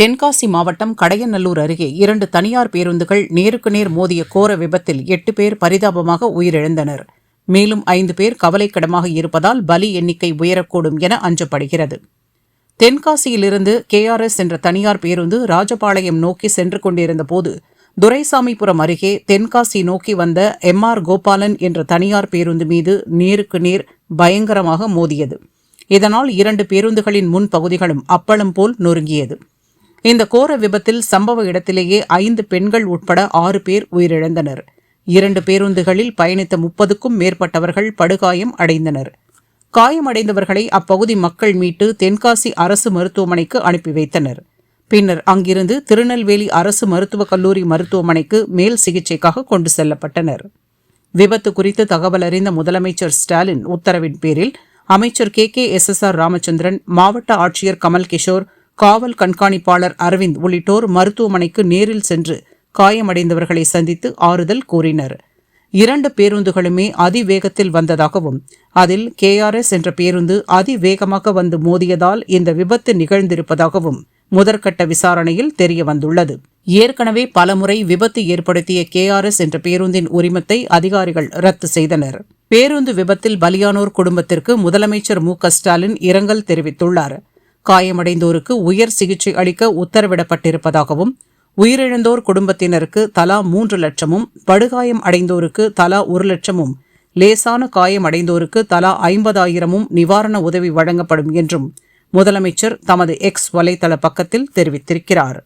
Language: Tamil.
தென்காசி மாவட்டம் கடையநல்லூர் அருகே இரண்டு தனியார் பேருந்துகள் நேருக்கு நேர் மோதிய கோர விபத்தில் எட்டு பேர் பரிதாபமாக உயிரிழந்தனர். மேலும் ஐந்து பேர் கவலைக்கிடமாக இருப்பதால் பலி எண்ணிக்கை உயரக்கூடும் என அஞ்சப்படுகிறது. தென்காசியிலிருந்து கேஆர்எஸ் என்ற தனியார் பேருந்து ராஜபாளையம் நோக்கி சென்று கொண்டிருந்தபோது துரைசாமிபுரம் அருகே தென்காசி நோக்கி வந்த எம் ஆர் கோபாலன் என்ற தனியார் பேருந்து மீது நேருக்கு நேர் பயங்கரமாக மோதியது. இதனால் இரண்டு பேருந்துகளின் முன் பகுதிகளும் அப்பளம் போல் நொறுங்கியது. இந்த கோர விபத்தில் சம்பவ இடத்திலேயே ஐந்து பெண்கள் உட்பட ஆறு பேர் உயிரிழந்தனர். இரண்டு பேருந்துகளில் பயணித்த முப்பதுக்கும் மேற்பட்டவர்கள் படுகாயம் அடைந்தனர். காயமடைந்தவர்களை அப்பகுதி மக்கள் மீட்டு தென்காசி அரசு மருத்துவமனைக்கு அனுப்பி வைத்தனர். பின்னர் அங்கிருந்து திருநெல்வேலி அரசு மருத்துவக் கல்லூரி மருத்துவமனைக்கு மேல் சிகிச்சைக்காக கொண்டு செல்லப்பட்டனர். விபத்து குறித்து தகவல் அறிந்த முதலமைச்சர் ஸ்டாலின் உத்தரவின் பேரில் அமைச்சர் K K S S R Ramachandran மாவட்ட ஆட்சியர் கமல் கிஷோர் காவல் கண்காணிப்பாளர் அரவிந்த் உள்ளிட்டோர் மருத்துவமனைக்கு நேரில் சென்று காயமடைந்தவர்களை சந்தித்து ஆறுதல் கூறினர். இரண்டு பேருந்துகளுமே அதிவேகத்தில் வந்ததாகவும் அதில் கேஆர்எஸ் என்ற பேருந்து அதிவேகமாக வந்து மோதியதால் இந்த விபத்து நிகழ்ந்திருப்பதாகவும் முதற்கட்ட விசாரணையில் தெரிய வந்துள்ளது ஏற்கனவே பலமுறை விபத்து ஏற்படுத்திய கேஆர்எஸ் என்ற பேருந்தின் உரிமத்தை அதிகாரிகள் ரத்து செய்தனர். பேருந்து விபத்தில் பலியானோர் குடும்பத்திற்கு முதலமைச்சர் மு க ஸ்டாலின் இரங்கல் தெரிவித்துள்ளார். காயமடைந்தோருக்கு உயர் சிகிச்சை அளிக்க உத்தரவிடப்பட்டிருப்பதாகவும் உயிரிழந்தோர் குடும்பத்தினருக்கு தலா மூன்று லட்சமும் படுகாயம் அடைந்தோருக்கு தலா ஒரு லட்சமும் லேசான காயம் அடைந்தோருக்கு தலா ஐம்பதாயிரமும் நிவாரண உதவி வழங்கப்படும் என்றும் முதலமைச்சர் தமது எக்ஸ் வலைதள பக்கத்தில் தெரிவித்திருக்கிறார்.